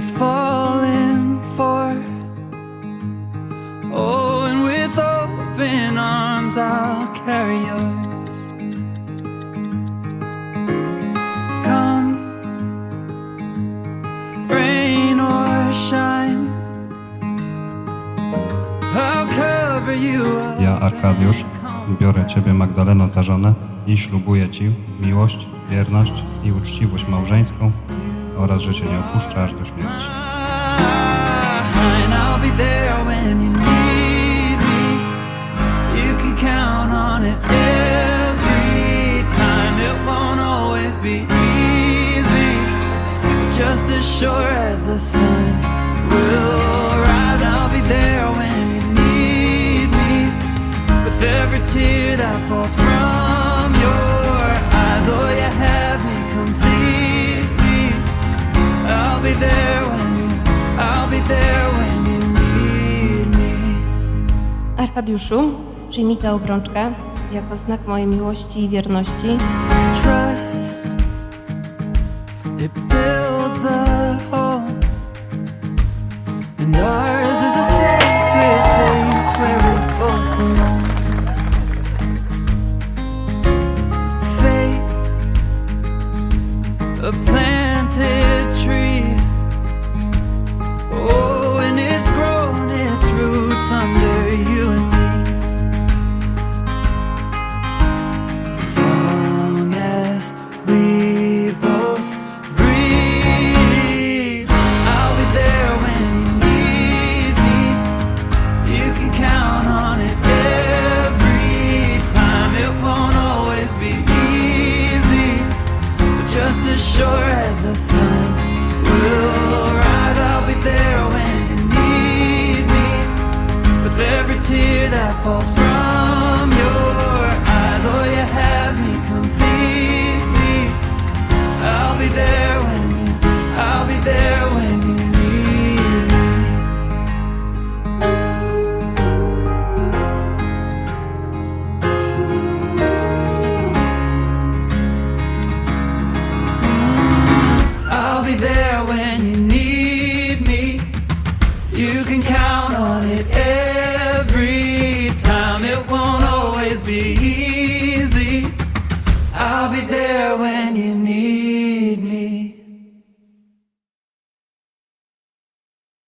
worth falling for. Oh, and with open arms, I'll carry yours. Come, rain or shine, I'll cover you. Ja, Arkadiusz, biorę Ciebie, Magdaleno, za żonę i ślubuję Ci miłość, wierność i uczciwość małżeńską i'll be there when you oraz że Cię nie opuszczasz do śmierci. Just as sure as the sun will rise, I'll be there when you need me. With every tear that falls. Arkadiuszu, przyjmij tę obrączkę jako znak mojej miłości i wierności. Trust, it builds a home, and ours is a sacred place where we both belong. Faith, a planted as sure as the sun will rise, I'll be there when you need me. With every tear that falls